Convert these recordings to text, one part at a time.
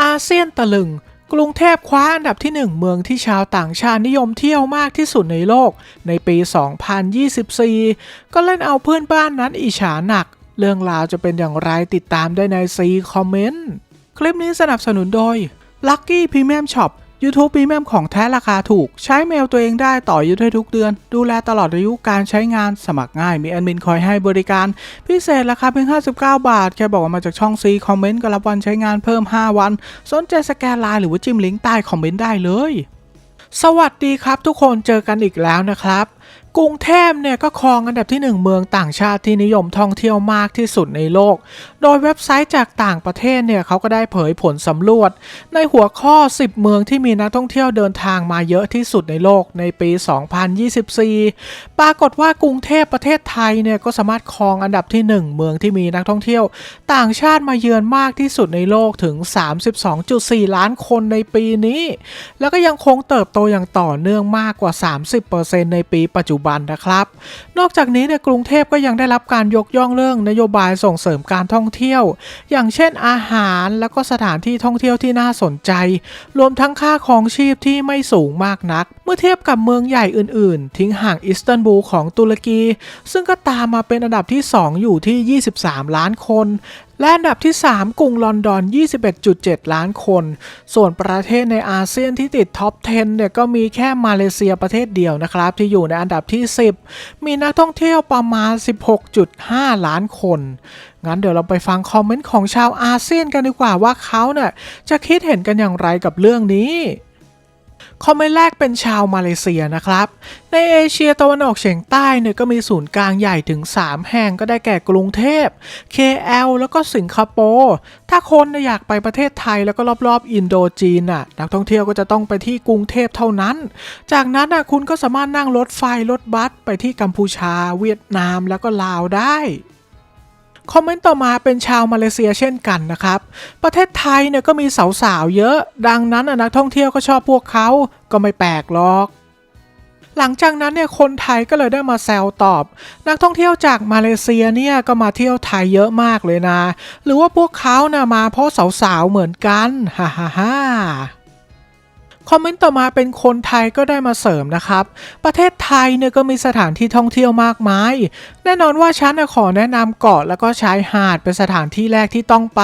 อาเซียนตะลึง กรุงเทพคว้าอันดับที่หนึ่งเมืองที่ชาวต่างชาตินิยมเที่ยวมากที่สุดในโลก ในปี 2024 ก็เล่นเอาเพื่อนบ้านนั้นอิจฉาหนัก เรื่องราวจะเป็นอย่างไรติดตามได้ในซีคอมเมนต์ คลิปนี้สนับสนุนโดย Lucky Premium Shop YouTube Premium ของแท้ราคาถูก ใช้เมลตัวเองได้ต่อยุทได้ทุกเดือน ดูแลตลอดอายุการใช้งานสมัครง่าย มีแอดมินคอยให้บริการ พิเศษราคาเพียง 59 บาท แค่บอกว่ามาจากช่องซีคอมเมนต์ก็รับวันใช้งานเพิ่ม 5 วัน สนใจสแกนไลน์หรือว่าจิ้มลิงก์ใต้คอมเมนต์ได้เลย สวัสดีครับทุกคนเจอกันอีกแล้วนะครับ กรุงเทพเนี่ยก็ครองอันดับที่หนึ่งเมืองต่างชาติที่นิยมท่องเที่ยวมากที่สุดในโลก โดยเว็บไซต์จากต่างประเทศเนี่ยเขาก็ได้เผยผลสำรวจ ในหัวข้อ 10 เมืองที่มีนักท่องเที่ยวเดินทางมาเยอะที่สุดในโลกในปี 2024 ปรากฏว่ากรุงเทพประเทศไทยเนี่ยก็สามารถครองอันดับที่ 1 เมืองที่มีนักท่องเที่ยว ต่างชาติมาเยือนมากที่สุดในโลกถึง 32.4 ล้านคนในปีนี้ แล้วก็ยังคงเติบโตอย่างต่อเนื่องมากกว่า 30%ในปีปัจจุบันนะครับ นอกจากนี้ในยกรุงเทพก็ยังได้รับการยกย่องเรื่องนโยบายส่งเสริมการท่องเที่ยว อย่างเช่นอาหารแล้วก็สถานที่ท่องเที่ยวที่น่าสนใจ รวมทั้งค่าครองชีพที่ไม่สูงมากนัก เมื่อเทียบกับเมืองใหญ่อื่น ๆ ทิ้งห่างอิสตันบูลของตุรกี ซึ่งก็ตามมาเป็นอันดับที่ 2 อยู่ที่ 23 ล้านคน และอันดับที่ 3 กรุงลอนดอน 21.7 ล้านคน ส่วนประเทศในอาเซียนที่ติดท็อป 10 เนี่ยก็มีแค่มาเลเซียประเทศเดียวนะครับ ที่อยู่ในอันดับที่ 10 มีนักท่องเที่ยวประมาณ 16.5 ล้านคน งั้นเดี๋ยวเราไปฟังคอมเมนต์ของชาวอาเซียนกันดีกว่าว่าเขาเนี่ยจะคิดเห็นกันอย่างไรกับเรื่องนี้ คอมเมนต์แรกเป็นชาวมาเลเซียนะครับ ในเอเชียตะวันออกเฉียงใต้เนี่ยก็มีศูนย์กลางใหญ่ถึง 3 แห่งก็ได้แก่กรุงเทพ KL แล้วก็สิงคโปร์ ถ้าคนอยากไปประเทศไทยแล้วก็รอบๆ อินโดจีนน่ะ นักท่องเที่ยวก็จะต้องไปที่กรุงเทพเท่านั้น จากนั้นน่ะคุณก็สามารถนั่งรถไฟรถบัสไปที่กัมพูชา เวียดนามแล้วก็ลาวได้ คอมเมนต์ต่อมาเป็นชาวมาเลเซียเช่นกันนะครับ ประเทศไทยเนี่ยก็มีสาวๆเยอะ ดังนั้นนักท่องเที่ยวก็ชอบพวกเขาก็ไม่แปลกหรอก หลังจากนั้นเนี่ยคนไทยก็เลยได้มาแซวตอบ นักท่องเที่ยวจากมาเลเซียเนี่ยก็มาเที่ยวไทยเยอะมากเลยนะ หรือว่าพวกเขานะ่ะมาเพราะสาวๆเหมือนกันฮ่าฮ่าฮ่า คอมเมนต์ต่อมาเป็นคนไทยก็ได้มาเสริมนะครับ ประเทศไทยเนี่ยก็มีสถานที่ท่องเที่ยวมากมาย แน่นอนว่าฉันนะขอแนะนำเกาะแล้วก็ชายหาดเป็นสถานที่แรกที่ต้องไป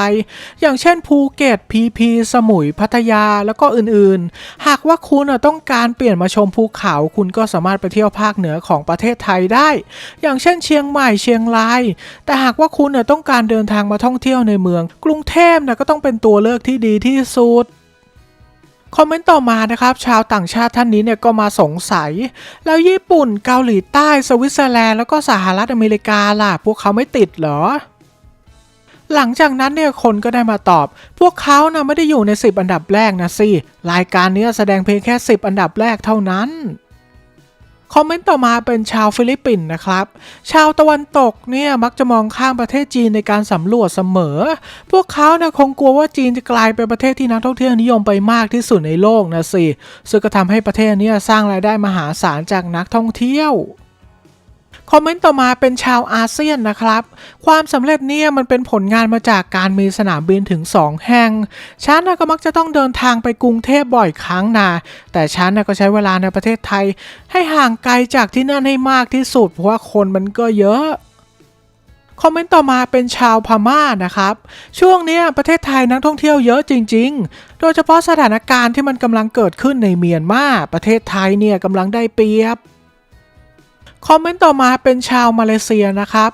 อย่างเช่นภูเก็ตพีพีสมุยพัทยาแล้วก็อื่นๆ หากว่าคุณต้องการเปลี่ยนมาชมภูเขาคุณก็สามารถไปเที่ยวภาคเหนือของประเทศไทยได้ อย่างเช่นเชียงใหม่เชียงราย แต่หากว่าคุณต้องการเดินทางมาท่องเที่ยวในเมือง กรุงเทพนะก็ต้องเป็นตัวเลือกที่ดีที่สุด คอมเมนต์ต่อมานะครับ ชาวต่างชาติท่านนี้เนี่ยก็มาสงสัย แล้วญี่ปุ่นเกาหลีใต้สวิตเซอร์แลนด์แล้วก็สหรัฐอเมริกาล่ะ พวกเขาไม่ติดเหรอ หลังจากนั้นเนี่ยคนก็ได้มาตอบ พวกเขานะไม่ได้อยู่ใน 10 อันดับแรกนะสิรายการนี้แสดงเพียงแค่ 10 อันดับแรกเท่านั้น คอมเมนต์ต่อมาเป็นชาวฟิลิปปินส์นะครับ ชาวตะวันตกเนี่ยมักจะมองข้ามประเทศจีนในการสำรวจเสมอ พวกเขาเนี่ยคงกลัวว่าจีนจะกลายเป็นประเทศที่นักท่องเที่ยวนิยมไปมากที่สุดในโลกนะสิซึ่งก็ทำให้ประเทศนี้สร้างรายได้มหาศาลจากนักท่องเที่ยว คอมเมนต์ต่อมาเป็นชาวอาเซียนนะครับ ความสำเร็จเนี่ยมันเป็นผลงานมาจากการมีสนามบินถึง 2 แห่ง ฉันนะก็มักจะต้องเดินทางไปกรุงเทพบ่อยครั้งนะแต่ฉันนะก็ใช้เวลาในประเทศไทย ให้ห่างไกลจากที่นั่นให้มากที่สุด เพราะว่าคนมันก็เยอะคอมเมนต์ต่อมาเป็นชาวพม่านะครับ ช่วงนี้ประเทศไทยนักท่องเที่ยวเยอะจริง ๆ โดยเฉพาะสถานการณ์ที่มันกำลังเกิดขึ้นในเมียนมาประเทศไทยเนี่ยกำลังได้เปรียบ คอมเมนต์ต่อมาเป็นชาวมาเลเซียนะครับ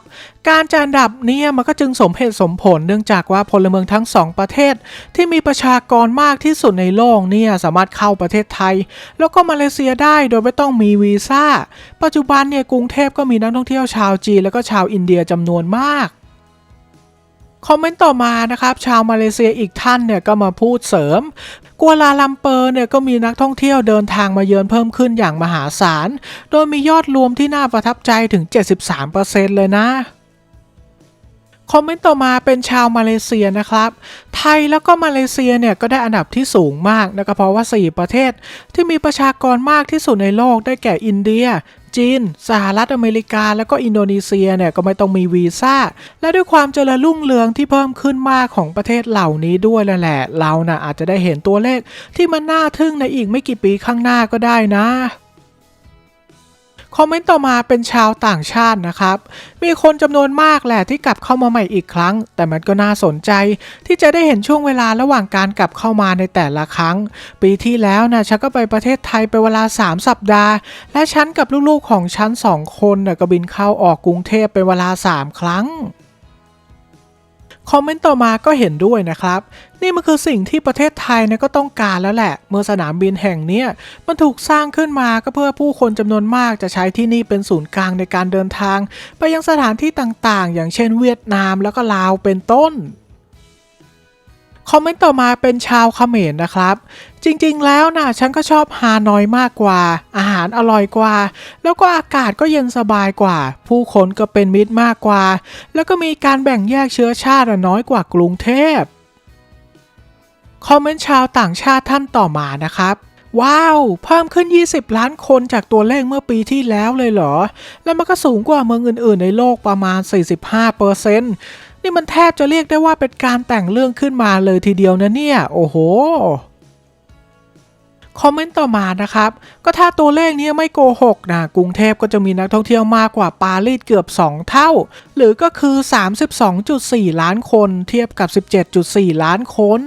การจัดอันดับเนี่ยมันก็จึงสมเหตุสมผลเนื่องจากว่าพลเมืองทั้งสองประเทศ ที่มีประชากรมากที่สุดในโลกเนี่ยสามารถเข้าประเทศไทย แล้วก็มาเลเซียได้โดยไม่ต้องมีวีซ่า ปัจจุบันเนี่ยกรุงเทพก็มีนักท่องเที่ยวชาวจีน แล้วก็ชาวอินเดียจำนวนมาก คอมเมนต์ต่อมานะครับ ชาวมาเลเซียอีกท่านเนี่ยก็มาพูดเสริม กัวลาลัมเปอร์เนี่ยก็มีนักท่องเที่ยวเดินทางมาเยือนเพิ่มขึ้นอย่างมหาศาล โดยมียอดรวมที่น่าประทับใจถึง 73%เลยนะคอมเมนต์ต่อมาเป็นชาวมาเลเซียนะครับ ไทยแล้วก็มาเลเซียเนี่ยก็ได้อันดับที่สูงมากนะก็เพราะว่า 4 ประเทศที่มีประชากรมากที่สุดในโลกได้แก่อินเดีย จีน สหรัฐอเมริกา แล้วก็อินโดนีเซียเนี่ยก็ไม่ต้องมีวีซ่า และด้วยความเจริญรุ่งเรืองที่เพิ่มขึ้นมากของประเทศเหล่านี้ด้วยแล้วแหละ เราน่ะอาจจะได้เห็นตัวเลขที่มันน่าทึ่งในอีกไม่กี่ปีข้างหน้าก็ได้นะ คอมเมนต์ต่อมาเป็นชาวต่างชาตินะครับ มีคนจำนวนมากแหละที่กลับเข้ามาใหม่อีกครั้ง แต่มันก็น่าสนใจ ที่จะได้เห็นช่วงเวลาระหว่างการกลับเข้ามาในแต่ละครั้ง ปีที่แล้วนะฉันก็ไปประเทศไทยไปเวลา 3 สัปดาห์ และฉันกับลูกๆของฉันสองคนนะก็บินเข้าออกกรุงเทพเป็นเวลา 3 ครั้ง คอมเมนต์ต่อมาก็เห็นด้วยนะครับ นี่มันคือสิ่งที่ประเทศไทยเนี่ยก็ต้องการแล้วแหละ เมื่อสนามบินแห่งนี้มันถูกสร้างขึ้นมาก็เพื่อผู้คนจำนวนมากจะใช้ที่นี่เป็นศูนย์กลางในการเดินทาง ไปยังสถานที่ต่างๆ อย่างเช่นเวียดนามแล้วก็ลาวเป็นต้น คอมเมนต์ต่อมาเป็นชาวเขมรนะครับ จริงๆแล้วนะฉันก็ชอบฮานอยมากกว่า อาหารอร่อยกว่า แล้วก็อากาศก็เย็นสบายกว่า ผู้คนก็เป็นมิตรมากกว่า แล้วก็มีการแบ่งแยกเชื้อชาติน้อยกว่ากรุงเทพคอมเมนต์ชาวต่างชาติท่านต่อมานะครับว้าว เพิ่มขึ้น 20 ล้านคนจากตัวเลขเมื่อปีที่แล้วเลยเหรอ แล้วมันก็สูงกว่าเมืองอื่น ๆ ในโลกประมาณ 45เปอร์เซ็ นี่มันแทบจะเรียกได้ว่าเป็นการแต่งเรื่องขึ้นมาเลยทีเดียวนะเนี่ย โอ้โหคอมเมนต์ต่อมานะครับ ก็ถ้าตัวเลขนี้ไม่โกหกนะกรุงเทพก็จะมีนักท่องเที่ยวมากกว่าปารีสเกือบ 2 เท่า หรือก็คือ 32.4 ล้านคน เทียบกับ 17.4 ล้านคน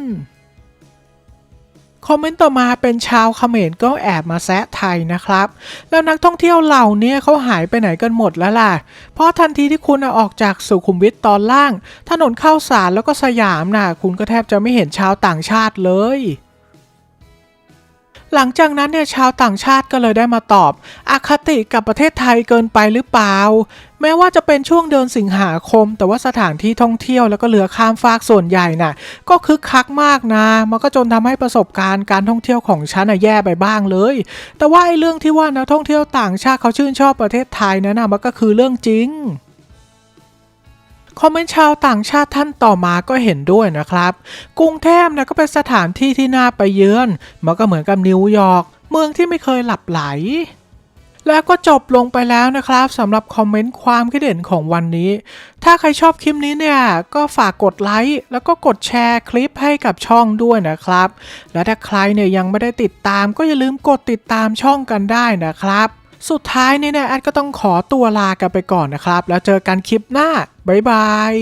คอมเมนต์ต่อมาเป็นชาวเขมรก็แอบมาแซะไทยนะครับ แล้วนักท่องเที่ยวเหล่านี้เขาหายไปไหนกันหมดแล้วล่ะ เพราะทันทีที่คุณออกจากสุขุมวิทตอนล่าง ถนนเข้าสารแล้วก็สยามนะคุณก็แทบจะไม่เห็นชาวต่างชาติเลย หลังจากนั้นเนี่ยชาวต่างชาติก็เลยได้มาตอบอคติกับประเทศไทยเกินไปหรือเปล่า แม้ว่าจะเป็นช่วงเดือนสิงหาคม แต่ว่าสถานที่ท่องเที่ยวแล้วก็เรือข้ามฟากส่วนใหญ่น่ะ ก็คึกคักมากนะ มันก็จนทำให้ประสบการณ์การท่องเที่ยวของฉันน่ะแย่ไปบ้างเลย แต่ว่าไอ้เรื่องที่ว่านักท่องเที่ยวต่างชาติเขาชื่นชอบประเทศไทยนั้นนะมันก็คือเรื่องจริง คอมเมนต์ชาวต่างชาติท่านต่อมาก็เห็นด้วยนะครับ กรุงเทพนะก็เป็นสถานที่ที่น่าไปเยือน มันก็เหมือนกับนิวยอร์กเมืองที่ไม่เคยหลับไหล แล้วก็จบลงไปแล้วนะครับสำหรับคอมเมนต์ความคิดเห็นของวันนี้ ถ้าใครชอบคลิปนี้เนี่ย ก็ฝากกดไลค์แล้วก็กดแชร์คลิปให้กับช่องด้วยนะครับ และถ้าใครเนี่ยยังไม่ได้ติดตามก็อย่าลืมกดติดตามช่องกันได้นะครับ สุดท้ายนี้เนี่ยแอดก็ต้องขอตัวลากันไปก่อนนะครับ แล้วเจอกันคลิปหน้า บ๊ายบาย